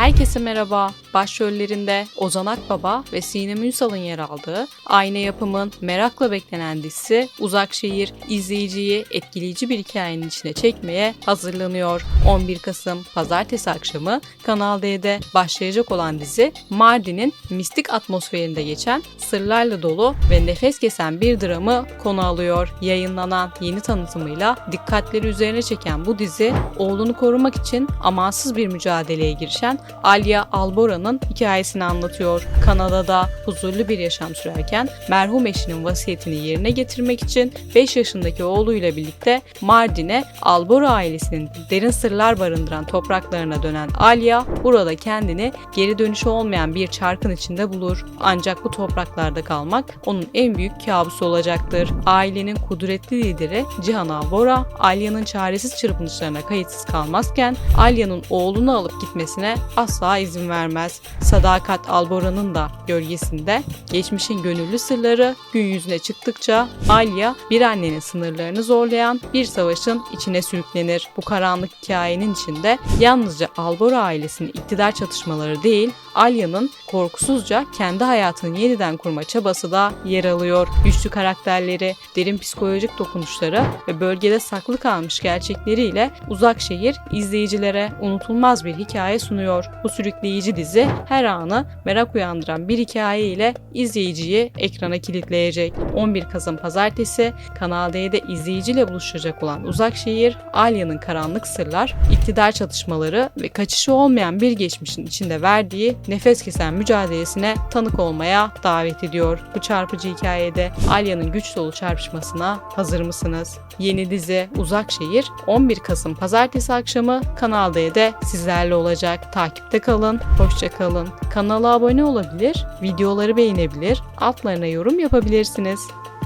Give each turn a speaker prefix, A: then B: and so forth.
A: Hi Herkese merhaba. Başrollerinde Ozan Akbaba ve Sinem Ünsal'ın yer aldığı Ayna Yapım'ın merakla beklenen dizisi Uzakşehir izleyiciyi etkileyici bir hikayenin içine çekmeye hazırlanıyor. 11 Kasım pazartesi akşamı Kanal D'de başlayacak olan dizi Mardin'in mistik atmosferinde geçen sırlarla dolu ve nefes kesen bir dramı konu alıyor. Yayınlanan yeni tanıtımıyla dikkatleri üzerine çeken bu dizi oğlunu korumak için amansız bir mücadeleye girişen Alya Albora'nın hikayesini anlatıyor. Kanada'da huzurlu bir yaşam sürerken merhum eşinin vasiyetini yerine getirmek için 5 yaşındaki oğluyla birlikte Mardin'e Albora ailesinin derin sırlar barındıran topraklarına dönen Alya burada kendini geri dönüşü olmayan bir çarkın içinde bulur. Ancak bu topraklarda kalmak onun en büyük kabusu olacaktır. Ailenin kudretli lideri Cihan Albora, Alya'nın çaresiz çırpınışlarına kayıtsız kalmazken Alya'nın oğlunu alıp gitmesine asla izin vermez. Sadakat Albora'nın da gölgesinde geçmişin gönüllü sırları gün yüzüne çıktıkça Alya bir annenin sınırlarını zorlayan bir savaşın içine sürüklenir. Bu karanlık hikayenin içinde yalnızca Albora ailesinin iktidar çatışmaları değil, Alya'nın korkusuzca kendi hayatını yeniden kurma çabası da yer alıyor. Güçlü karakterleri, derin psikolojik dokunuşları ve bölgede saklı kalmış gerçekleriyle Uzak Şehir izleyicilere unutulmaz bir hikaye sunuyor. Bu sürükleyici dizi her anı merak uyandıran bir hikaye ile izleyiciyi ekrana kilitleyecek. 11 Kasım Pazartesi Kanal D'de izleyiciyle buluşacak olan Uzak Şehir, Alya'nın karanlık sırlar, iktidar çatışmaları ve kaçışı olmayan bir geçmişin içinde verdiği nefes kesen mücadelesine tanık olmaya davet ediyor. Bu çarpıcı hikayede Alya'nın güç dolu çarpışmasına hazır mısınız? Yeni dizi Uzak Şehir 11 Kasım Pazartesi akşamı Kanal D'de sizlerle olacak. Takipte kalın, hoşça kalın. Kanala abone olabilir, videoları beğenebilir, altlarına yorum yapabilirsiniz.